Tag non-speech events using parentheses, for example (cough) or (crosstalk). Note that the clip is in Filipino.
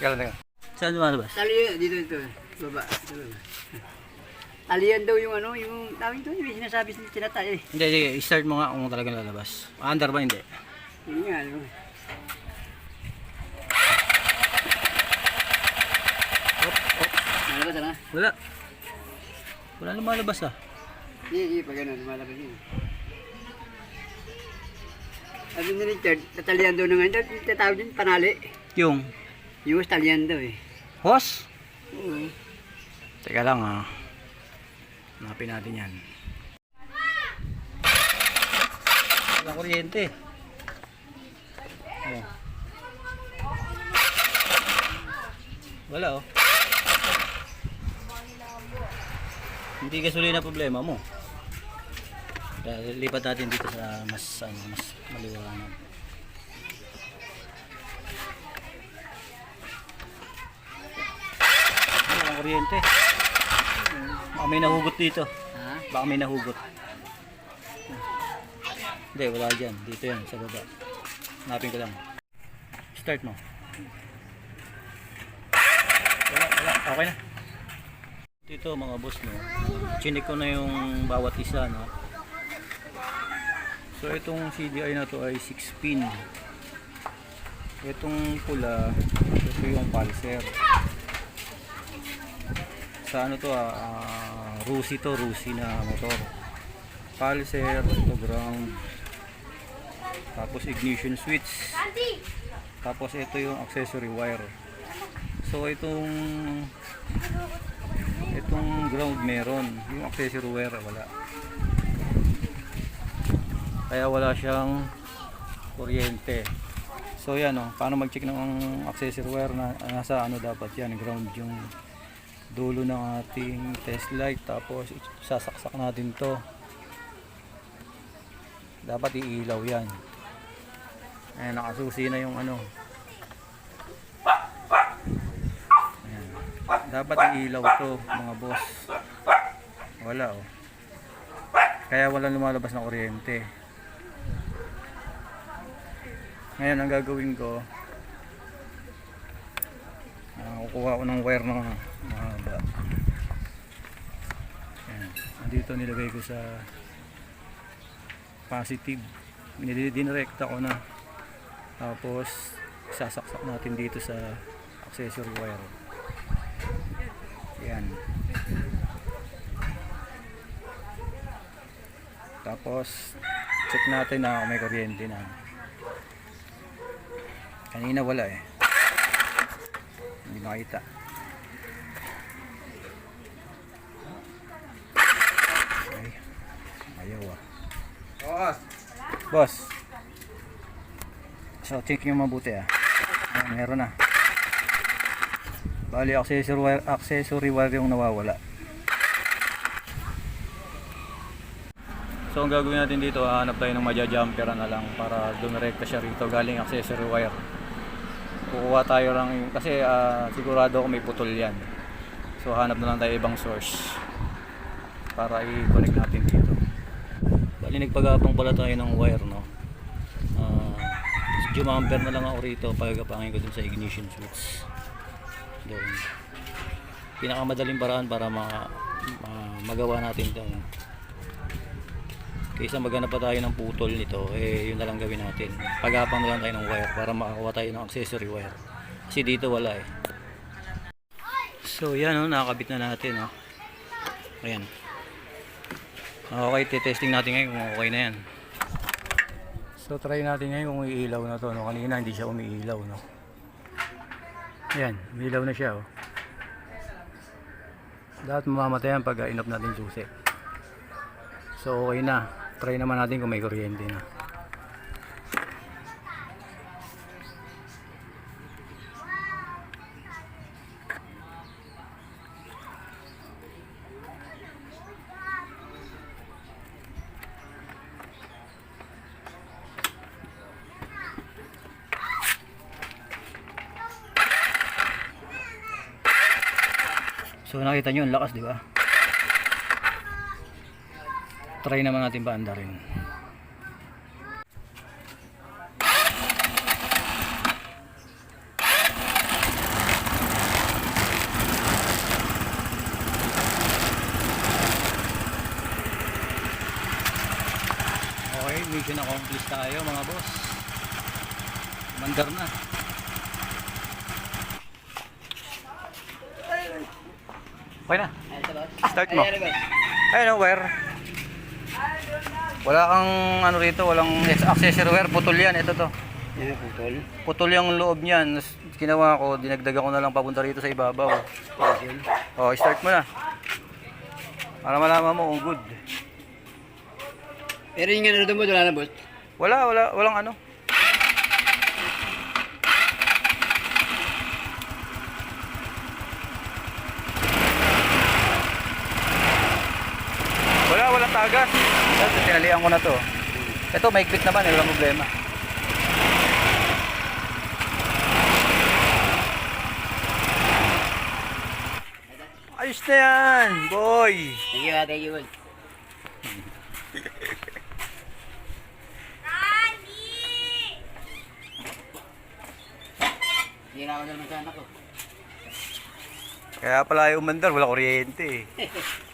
Kailan na Saan lumalabas? Tali dito ito. Baba. Ito, baba. Talian daw yung ano, yung tawag ito, yung sinasabi sila tinatali. Hindi, sige, start mo nga kung talagang lalabas. Under ba hindi? Yun nga, ano. Malabas na. Wala. Wala lumalabas ah. Hindi, hindi, pag ganun, malabas yun. Sabi ni Richard, tatalian daw ng ano, tatawag din, panali. Yung Yung talian daw eh. hose? Oo. Teka lang ah. Hanapin natin yan. Wala kuryente. Oh. Wala oh. Hindi gasolina problema mo. Lipat natin dito sa mas ano, mas maliwanag. Kuryente. Baka may nahugot dito. Ha? Baka may nahugot. Hindi, wala dyan. Dito yan, sa baba. Hanapin ko lang. Start mo. Wala, wala. Okay na. Dito mga boss no. Chinik ko na yung bawat isa no. So itong CDI na to ay 6 pin. Itong pula, ito yung pulser. Sa ano to ah, ah, Rusi to, Rusi na motor. Pulser, ito ground. Tapos ignition switch. Tapos ito yung accessory wire. So itong itong ground meron, yung accessory wire wala. Kaya wala siyang kuryente. So yan oh, paano mag-check ng accessory wire na nasa ano dapat yan, ground yung dulo ng ating test light tapos sasaksak natin to. Dapat iilaw yan. Ayan nakasusi na yung ano. Ayan. dapat iilaw to mga boss. Wala oh. Kaya wala lumalabas na kuryente. Ngayon ang gagawin ko Ah, kukuha ko ng wire ng. Andito nilagay ko sa positive. Dinirect ko na. Tapos sasaksak natin dito sa accessory wire. Yan. Tapos check natin na may kuryente na. Kanina wala eh. Hindi makita. Ay, ayaw ah. Boss, Boss. So, check nyo mabuti ah. Ah, meron na. Bali, accessory wire, accessory wire yung nawawala. So, ang gagawin natin dito, hanap tayo ng maja-jumper na lang para dumirekta siya rito galing accessory wire. Kukuha tayo lang, kasi ah, sigurado ako may putol yan. So, hanap na lang tayo ibang source para i-connect natin dito. Bali nagpagapang pala tayo ng wire no. Ah, jumamper na lang ako rito pagkapangin ko dun sa ignition switch. Doon. Pinakamadaling paraan para ma, ma- magawa natin 'to. Kaysa maghanap pa tayo ng putol nito, eh yun na lang gawin natin. Pagapang lang tayo ng wire para makakuha tayo ng accessory wire. Kasi dito wala eh. So yan oh, nakakabit na natin oh. Ayan. Okay, titesting natin ngayon kung okay na yan. So try natin ngayon kung iilaw na to. No? Kanina hindi siya umiilaw. No? Ayan, umiilaw na siya. Oh. Dapat mamamatay yan pag uh, inop natin susi. So okay na. Try naman natin kung may kuryente na. So nakita nyo ang lakas, di ba? Try naman natin paanda rin. Okay, mission accomplished tayo mga boss. Mandar na. Okay na. Start mo. Ayun, oh, wire. Wala kang ano rito, walang accessory wire, putol yan. Ito to. Yan, putol. Putol yung loob niyan. Ginawa ko, dinagdagan ko na lang papunta rito sa ibabaw. Oh, start mo na. Para malaman mo kung good. Pero yung ano doon mo, wala na boss. Wala, wala, walang ano. Tagas. Ito, tinalian ko na to. Ito, maigpit naman, eh, walang problema. Ayos na yan, boy! Thank you, thank you. ko. Kaya pala yung umandar, wala kuryente eh. (laughs)